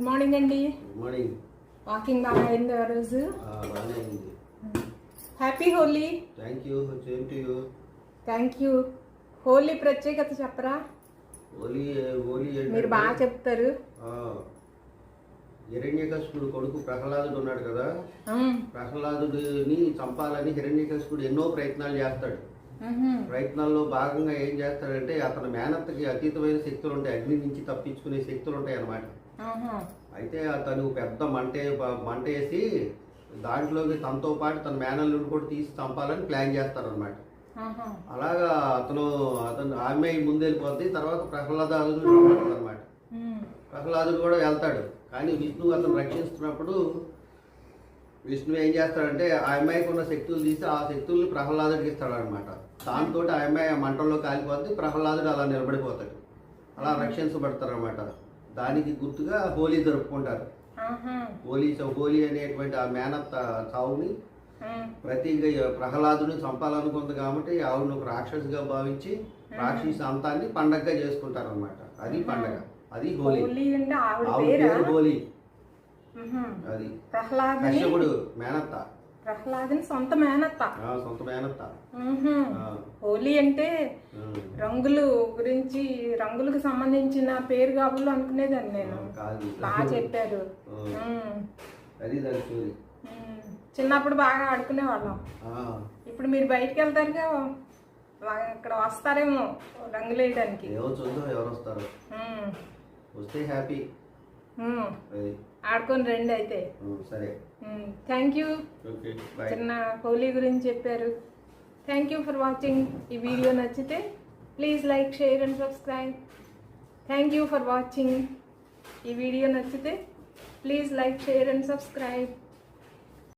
Good morning అండి walking బాగా అయింది ఆ రోజు happy Holi thank you same to you thank you Holi ప్రత్యేకత చెప్పరా మీరు బాగా చెప్తారు హిరణ్యకశిపుడు కొడుకు ప్రహ్లాదుడు ఉన్నాడు కదా. ఉమ్, ప్రహ్లాదుడిని చంపాలని హిరణ్యకశిపుడు ఎన్నో ప్రయత్నాలు చేస్తాడు. ఉహుం, ప్రయత్నాల్లో భాగంగా ఏం చేస్తాడంటే అతని మేనత్తకి అతీతమైన శక్తులు ఉంటాయి అగ్ని నుంచి తప్పించుకునే శక్తులు ఉంటాయి అన్నమాట అయితే అతను పెద్ద మంట మంట వేసి దాంట్లోకి తనతో పాటు తన మేనల్లుడు కూడా తీసి చంపాలని ప్లాన్ చేస్తారనమాట అలాగా అతను అతను ఆమె ముందు వెళ్ళిపోద్ది తర్వాత ప్రహ్లాదుడు అనమాట ప్రహ్లాదుడు కూడా వెళ్తాడు. కానీ విష్ణువు అతను రక్షిస్తున్నప్పుడు విష్ణు ఏం చేస్తాడంటే ఆ అమ్మాయికి ఉన్న శక్తులు తీసి ఆ శక్తుల్ని ప్రహ్లాదుడికి ఇస్తాడనమాట దాంతో ఆ అమ్మాయి ఆ మంటల్లో కాలిపోద్ది ప్రహ్లాదుడు అలా నిలబడిపోతాడు. అలా రక్షించబడతారు అనమాట దానికి గుర్తుగా హోలీ జరుపుకుంటారు. హోలీ హోలీ అనేటువంటి ఆ మేనత్త చావుని ప్రతి ప్రహ్లాదుని చంపాలనుకుంది కాబట్టి ఆవిడను ఒక రాక్షసిగా భావించి రాక్షసి అంతాన్ని పండగగా చేసుకుంటారు అనమాట అది పండగ. అది హోలీ. హోలీ ఆవిడ పేరా? అది. కశ్యపుడు మేనత్త ప్రహ్లాదని సొంత మేనత్త. సొంత మేనత్త. హోలీ అంటే రంగులు గురించి రంగులకు సంబంధించిన పేరు కాబులు అనుకునేదాన్ని నేను. బాగా చెప్పారు. చిన్నప్పుడు బాగా ఆడుకునేవాళ్ళం ఆ, ఇప్పుడు మీరు బయటికి వెళ్తారుగా ఇక్కడ వస్తారేమో రంగులు వేయడానికి వస్తే హ్యాపీ. ఆడుకొని రండి అయితే. సరే. Thank you. చిన్న హోలీ గురించి చెప్పారు. Thank you for watching. ఈ వీడియో నచ్చితే please like share and subscribe. Thank you for watching. ఈ వీడియో నచ్చితే please like share and subscribe.